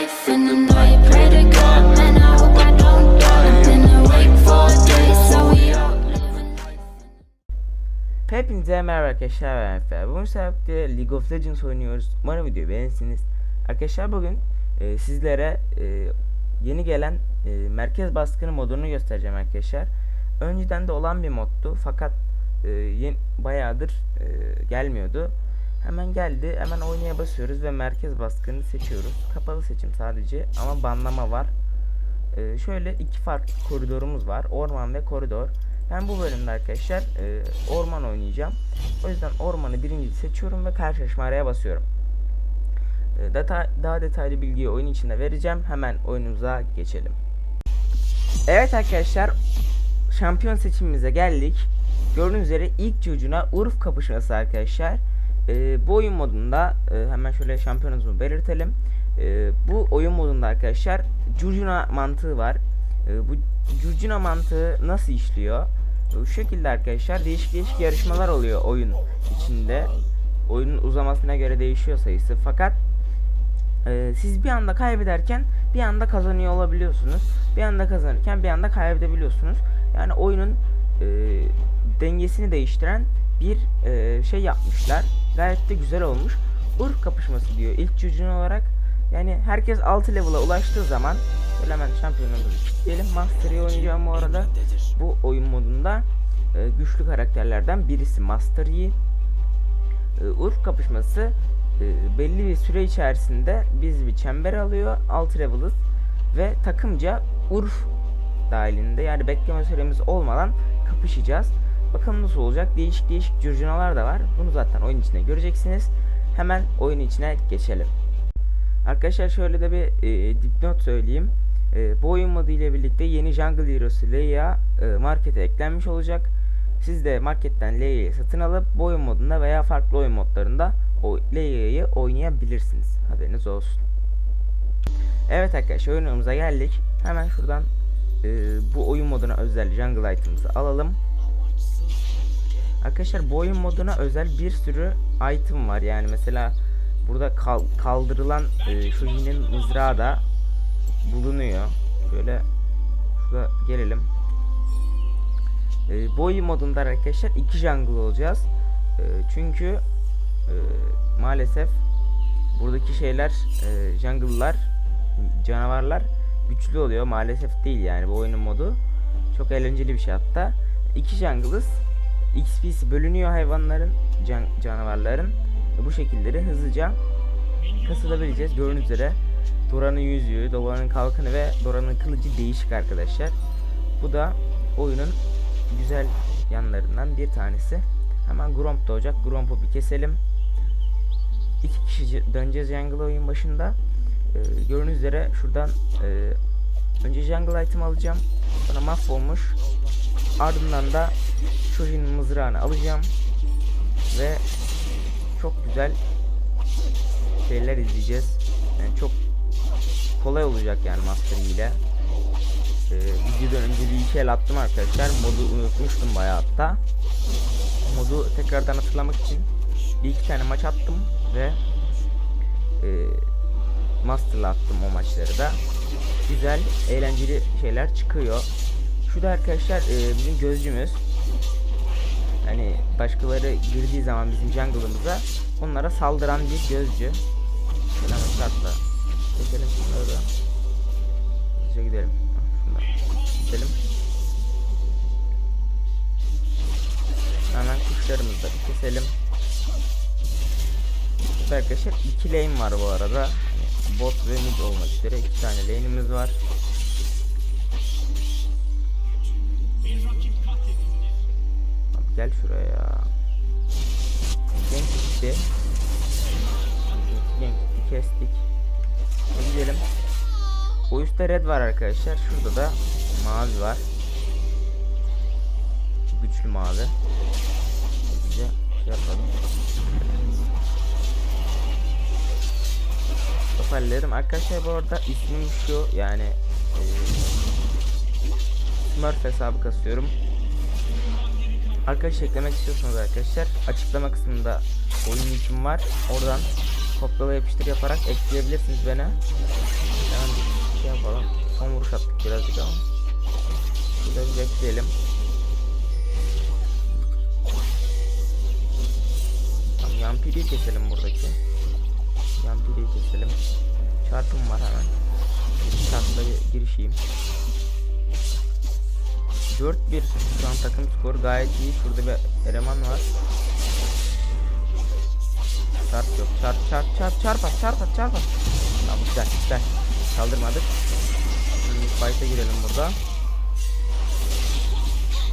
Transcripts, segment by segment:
life in the night. Hepinize merhaba arkadaşlar ben Efe. Bugün sebeple League of Legends oynuyoruz. Umarım videoyu beğenirsiniz. Arkadaşlar bugün e, sizlere e, yeni gelen e, merkez baskını modunu göstereceğim arkadaşlar. Önceden de olan bir moddu fakat e, yeni, bayağıdır e, gelmiyordu. Hemen geldi. Hemen oynaya basıyoruz ve merkez baskını seçiyoruz. Kapalı seçim sadece ama banlama var. Ee, şöyle iki farklı koridorumuz var. Orman ve koridor. Ben bu bölümde arkadaşlar e, orman oynayacağım. O yüzden ormanı birinci seçiyorum ve karşılaşma araya basıyorum. E, data, daha detaylı bilgiyi oyun içinde vereceğim. Hemen oyunumuza geçelim. Evet arkadaşlar şampiyon seçimimize geldik. Gördüğünüz üzere ilk çocuğuna Urf kapışması arkadaşlar. E, bu oyun modunda e, hemen şöyle şampiyonumuzu belirtelim. E, bu oyun modunda arkadaşlar curcuna mantığı var. E, bu curcuna mantığı nasıl işliyor? E, şu şekilde arkadaşlar değişik değişik yarışmalar oluyor oyun içinde. Oyunun uzamasına göre değişiyor sayısı. Fakat e, siz bir anda kaybederken bir anda kazanıyor olabiliyorsunuz. Bir anda kazanırken bir anda kaybedebiliyorsunuz. Yani oyunun e, dengesini değiştiren bir e, şey yapmışlar. Gayet de güzel olmuş. Urf kapışması diyor ilk çocuğun olarak. Yani herkes 6 level'a ulaştığı zaman şöyle hemen şampiyonumuzu kilitleyelim. Master'ı oynayacağım bu arada. Bu oyun modunda e, güçlü karakterlerden birisi Master Yi. E, Urf kapışması e, belli bir süre içerisinde biz bir çember alıyor. 6 level'ız ve takımca Urf dahilinde yani bekleme süremiz olmadan kapışacağız. Bakalım nasıl olacak. Değişik değişik curcunalar da var. Bunu zaten oyun içinde göreceksiniz. Hemen oyun içine geçelim. Arkadaşlar şöyle de bir e, dipnot söyleyeyim. E, bu oyun modu ile birlikte yeni Jungle Heroes'u Leia e, markete eklenmiş olacak. Siz de marketten Leia'yı satın alıp bu oyun modunda veya farklı oyun modlarında o Leia'yı oynayabilirsiniz. Haberiniz olsun. Evet arkadaşlar oyunumuza geldik. Hemen şuradan e, bu oyun moduna özel Jungle item'ımızı alalım. Arkadaşlar bu oyun moduna özel bir sürü item var. Yani mesela burada kal- kaldırılan e, şu yinin mızrağı da bulunuyor. Şöyle şurada gelelim. E, bu oyun modunda arkadaşlar iki jungle olacağız. E, çünkü e, maalesef buradaki şeyler e, jungle'lar canavarlar güçlü oluyor. Maalesef değil yani bu oyunun modu. Çok eğlenceli bir şey hatta. İki jungle'ız. XP'si bölünüyor hayvanların, can, canavarların. Bu şekilleri hızlıca kasılabileceğiz. Gördüğünüz üzere Dora'nın yüzüğü, Dora'nın kalkanı ve Dora'nın kılıcı değişik arkadaşlar. Bu da oyunun güzel yanlarından bir tanesi. Hemen Gromp doğacak. Gromp'u bir keselim. İki kişi döneceğiz jungle oyun başında. Ee, gördüğünüz üzere şuradan e, önce jungle item alacağım. Sonra mahvolmuş. Ardından da Shujin'in mızrağını alacağım. Ve çok güzel şeyler izleyeceğiz. Yani çok kolay olacak yani Master ile. Ee, videodan önce bir iki el attım arkadaşlar. Modu unutmuştum bayağı hatta. Modu tekrardan hatırlamak için bir iki tane maç attım ve e, Master'la attım o maçları da. Güzel, eğlenceli şeyler çıkıyor. Şu da arkadaşlar e, bizim gözcümüz. Hani başkaları girdiği zaman bizim jungle'ımıza onlara saldıran bir gözcü. Şöyle hemen şartla. Çekelim şunları da. Hızlıca gidelim. Şunları gidelim. Hemen kuşlarımızı da keselim. Arkadaşlar iki lane var bu arada. Hani bot ve mid olmak üzere iki tane lane'imiz var. Gel şuraya ya. Gank gitti. Gitti kestik. Hadi gidelim. O üstte red var arkadaşlar. Şurada da mavi var. Güçlü mavi. Hızlıca şey yapalım. Toparlayalım. Arkadaşlar bu arada ismim şu yani e, Smurf hesabı kasıyorum. Arkadaş eklemek istiyorsanız arkadaşlar açıklama kısmında oyun için var. Oradan kopyala yapıştır yaparak ekleyebilirsiniz beni. Hemen bir şey yapalım. Son vuruş attık birazcık ama. Şurada bir bekleyelim. Tamam Yampiri'yi keselim buradaki. Yampiri'yi keselim. Çarpım var hemen. Bir çarpla girişeyim. 4-1 şu an takım skoru gayet iyi. Şurada bir eleman var. Çarp yok. Çarp çarp çarp çarp at çarp at çarp at. Tamam güzel güzel. Kaldırmadık. Şimdi fight'a girelim burada.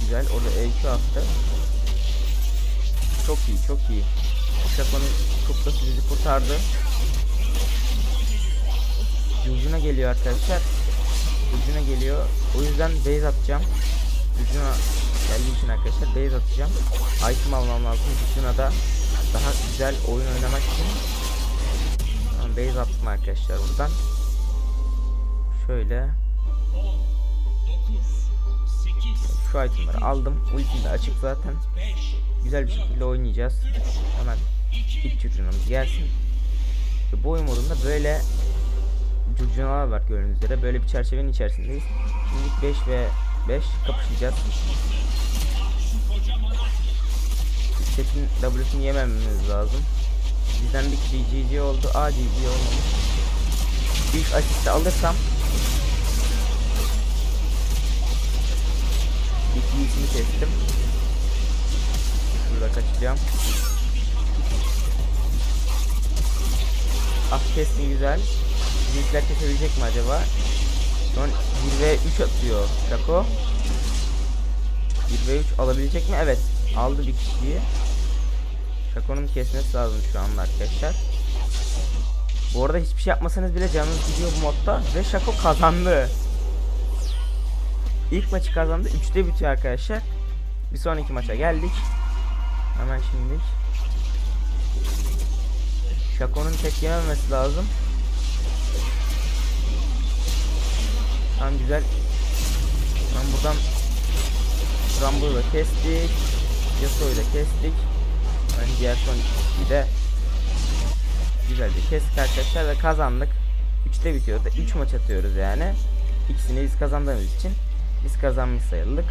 Güzel orada EQ attı. Çok iyi çok iyi. Şakon'un kuplası bizi kurtardı. Ucuna geliyor arkadaşlar. Ucuna geliyor. O yüzden base atacağım. Ucuna geldiği için arkadaşlar base atacağım. Item almam lazım. Ucuna da daha güzel oyun oynamak için. Tamam, base attım arkadaşlar buradan. Şöyle. Şu itemleri aldım. Ultim de açık zaten. Güzel bir şekilde oynayacağız. Hemen ilk curcunamız gelsin. Bu oyun modunda böyle curcunalar var gördüğünüz üzere. Böyle bir çerçevenin içerisindeyiz. Şimdi 5 ve 5 kapışacağız. Setin W'sini yemememiz lazım. Bizden bir GG oldu. Aa GG olmamış. İlk asisti alırsam İlk iyisini kestim. Şurada kaçacağım. Ah kestim güzel. Bizimkiler kesebilecek mi acaba? An 1 ve 3 atıyor Şako. 1 ve 3 alabilecek mi? Evet. Aldı bir kişiyi. Şako'nun kesmesi lazım şu anda arkadaşlar. Bu arada hiçbir şey yapmasanız bile canınız gidiyor bu modda. Ve Şako kazandı. İlk maçı kazandı. 3'te bitiyor arkadaşlar. Bir sonraki maça geldik. Hemen şimdi. Şako'nun tek yememesi lazım. Tamam güzel. Ben buradan Rumble'ı da kestik. Yasuo'yu da kestik. Ben diğer son ikisiyi de güzelce kestik arkadaşlar ve kazandık. 3'te bitiyor da 3 maç atıyoruz yani. İkisini biz kazandığımız için biz kazanmış sayıldık.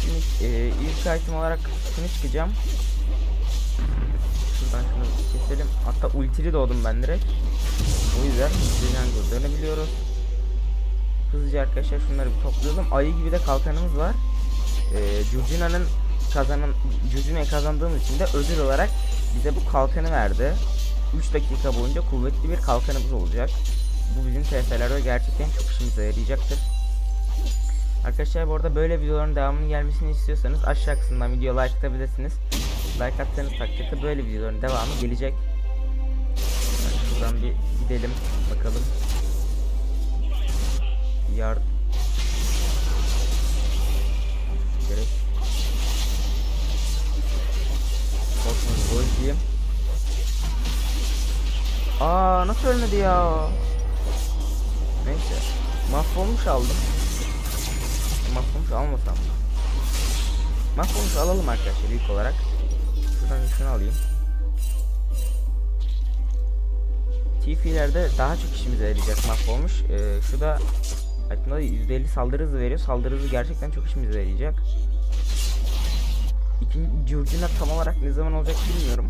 Şimdi e, ilk item olarak şunu çıkacağım. Şuradan şunu keselim. Hatta ultili doğdum ben direkt. O yüzden hızlıca dönebiliyoruz. Hızlıca arkadaşlar şunları bir toplayalım. Ayı gibi de kalkanımız var. E, Jujuna'nın kazanan Jujuna'yı kazandığımız için de ödül olarak bize bu kalkanı verdi. 3 dakika boyunca kuvvetli bir kalkanımız olacak. Bu bizim TF'lerde gerçekten çok işimize yarayacaktır. Arkadaşlar bu arada böyle videoların devamının gelmesini istiyorsanız aşağı kısımdan video like atabilirsiniz. Like attığınız takdirde böyle videoların devamı gelecek. Yani şuradan bir gidelim bakalım. Yard Gerek. Korkma gol diyeyim. Aa nasıl ölmedi ya? Neyse. Mahvolmuş aldım. Mahvolmuş almasam. Mahvolmuş alalım arkadaşlar ilk olarak. Şuradan şunu alayım. TF'lerde daha çok işimize yarayacak mahvolmuş. Ee, şu da aslında %50 saldırı hızı veriyor. Saldırı hızı gerçekten çok işimize yarayacak. İkinci Georgina tam olarak ne zaman olacak bilmiyorum.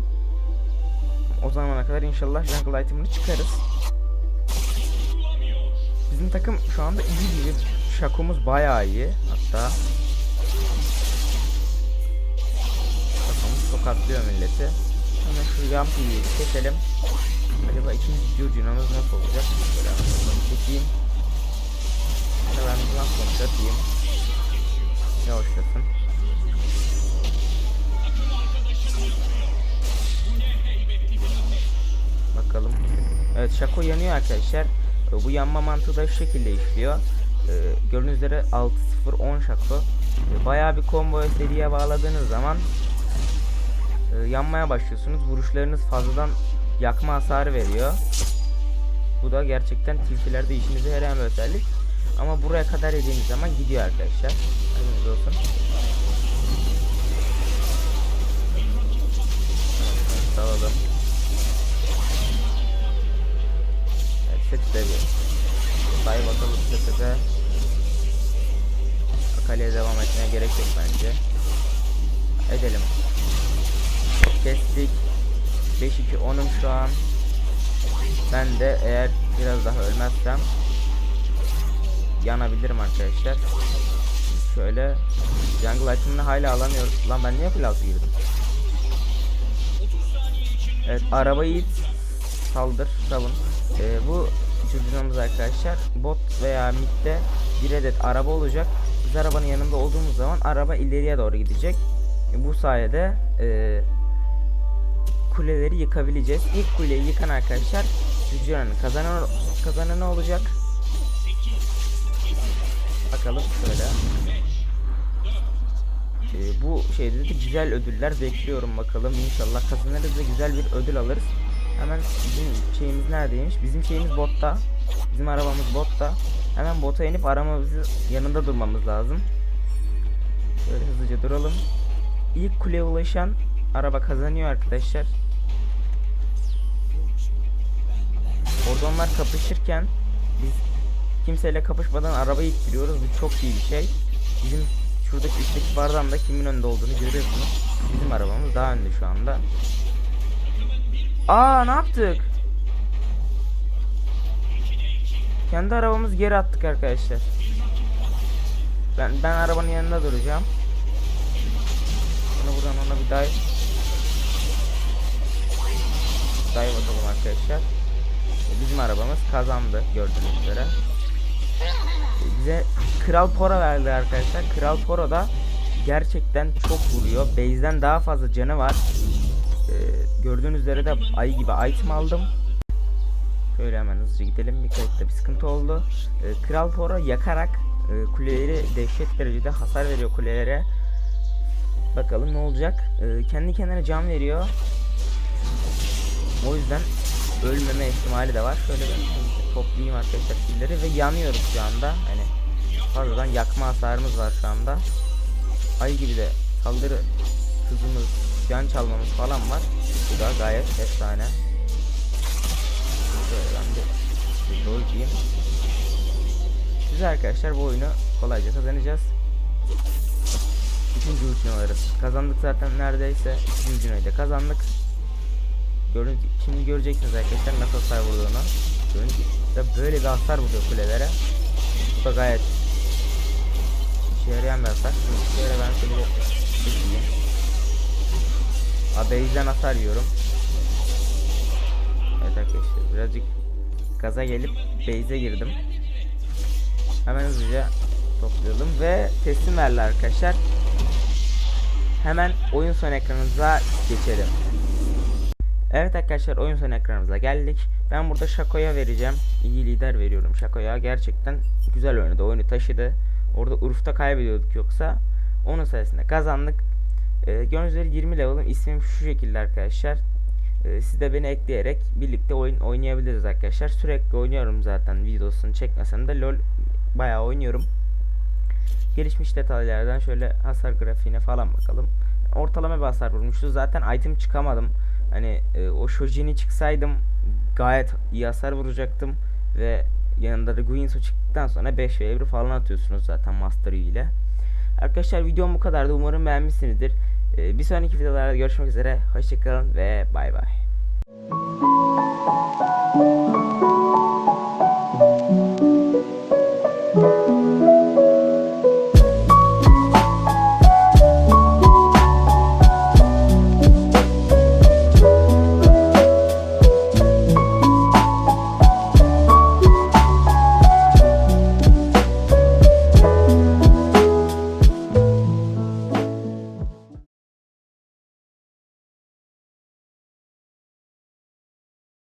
O zamana kadar inşallah jungle item'ını çıkarız. Bizim takım şu anda iyi gibi. Şakomuz bayağı iyi. Hatta Şakomuz tokatlıyor milleti. Hemen şu Yampi'yi keselim. Acaba ikinci Georgina'mız nasıl olacak? Şöyle çekeyim. Ben bir laf atayım. Yavaşlasın. Bakalım. Evet Şako yanıyor arkadaşlar. Ee, Bu yanma mantığı da şu şekilde işliyor. Ee, gördüğünüz üzere 6-0-10 Şako. Ee, bayağı bir combo seriye bağladığınız zaman e, yanmaya başlıyorsunuz. Vuruşlarınız fazladan yakma hasarı veriyor. Bu da gerçekten tilkilerde işinize yarayan bir özellik. Ama buraya kadar dediğimiz zaman gidiyor arkadaşlar. Haberiniz olsun. Salalım. Evet, seti de bir. Say bakalım seti de. Akali'ye devam etmeye gerek yok bence. Edelim. Kestik. 5-2 10'um şu an. Ben de eğer biraz daha ölmezsem yanabilirim arkadaşlar. Şöyle jungle item'ını hala alamıyoruz. Lan ben niye altı girdim? Evet arabayı saldır savun. Ee, bu cüzdanımız arkadaşlar bot veya midde bir adet araba olacak. Biz arabanın yanında olduğumuz zaman araba ileriye doğru gidecek. E, bu sayede e, kuleleri yıkabileceğiz. İlk kuleyi yıkan arkadaşlar Cücüran'ın kazanan kazananı olacak. Bakalım şöyle. Ee, bu şeyde de güzel ödüller bekliyorum bakalım. İnşallah kazanırız ve güzel bir ödül alırız. Hemen bizim şeyimiz neredeymiş? Bizim şeyimiz botta. Bizim arabamız botta. Hemen bota inip aramamızı yanında durmamız lazım. Şöyle hızlıca duralım. İlk kuleye ulaşan araba kazanıyor arkadaşlar. Orada onlar kapışırken biz kimseyle kapışmadan arabayı ittiriyoruz. Bu çok iyi bir şey. Bizim şuradaki üstteki bardan da kimin önde olduğunu görüyorsunuz. Bizim arabamız daha önde şu anda. Aa ne yaptık? Kendi arabamız geri attık arkadaşlar. Ben ben arabanın yanında duracağım. Sonra buradan ona bir dive dive atalım arkadaşlar. Bizim arabamız kazandı gördüğünüz üzere. Bize Kral Pora verdi arkadaşlar. Kral Pora da gerçekten çok vuruyor. Base'den daha fazla canı var. Ee, gördüğünüz üzere de ayı gibi item aldım. Şöyle hemen hızlıca gidelim. Bir kayıtta bir sıkıntı oldu. Ee, Kral Pora yakarak e, kuleleri dehşet derecede hasar veriyor kulelere. Bakalım ne olacak. Ee, kendi kendine can veriyor. O yüzden ölmeme ihtimali de var. Şöyle ben toplayayım arkadaşlar killeri ve yanıyoruz şu anda. Hani fazladan yakma hasarımız var şu anda. Ay gibi de saldırı hızımız, can çalmamız falan var. Bu da gayet efsane. Şöyle ben de doyayım. Güzel arkadaşlar bu oyunu kolayca kazanacağız. Üçüncü uçunu alırız. Kazandık zaten neredeyse. Üçüncü uçunu da kazandık. Görün, şimdi göreceksiniz arkadaşlar nasıl hasar vurduğunu. Görün da böyle bir hasar vuruyor kulelere. Bu da gayet işe yarayan bir hasar. Şimdi şöyle ben seni bir. Base'den hasar yiyorum. Evet arkadaşlar birazcık gaza gelip base'e girdim. Hemen hızlıca toplayalım ve teslim verdi arkadaşlar. Hemen oyun son ekranımıza geçelim. Evet arkadaşlar oyun son ekranımıza geldik. Ben burada Şako'ya vereceğim. İyi lider veriyorum Şako'ya. Gerçekten güzel oynadı. Oyunu taşıdı. Orada Urf'ta kaybediyorduk yoksa. Onun sayesinde kazandık. Ee, üzere 20 level'ım. İsmim şu şekilde arkadaşlar. Ee, siz de beni ekleyerek birlikte oyun oynayabiliriz arkadaşlar. Sürekli oynuyorum zaten videosunu çekmesem de LoL bayağı oynuyorum. Gelişmiş detaylardan şöyle hasar grafiğine falan bakalım. Ortalama bir hasar vurmuştu. Zaten item çıkamadım. Hani e, o Shojin'i çıksaydım gayet iyi hasar vuracaktım ve yanında da Guinsoo çıktıktan sonra 5 ve 1 falan atıyorsunuz zaten Master ile. Arkadaşlar videom bu kadardı. Umarım beğenmişsinizdir. E, bir sonraki videolarda görüşmek üzere. Hoşçakalın ve bay bay.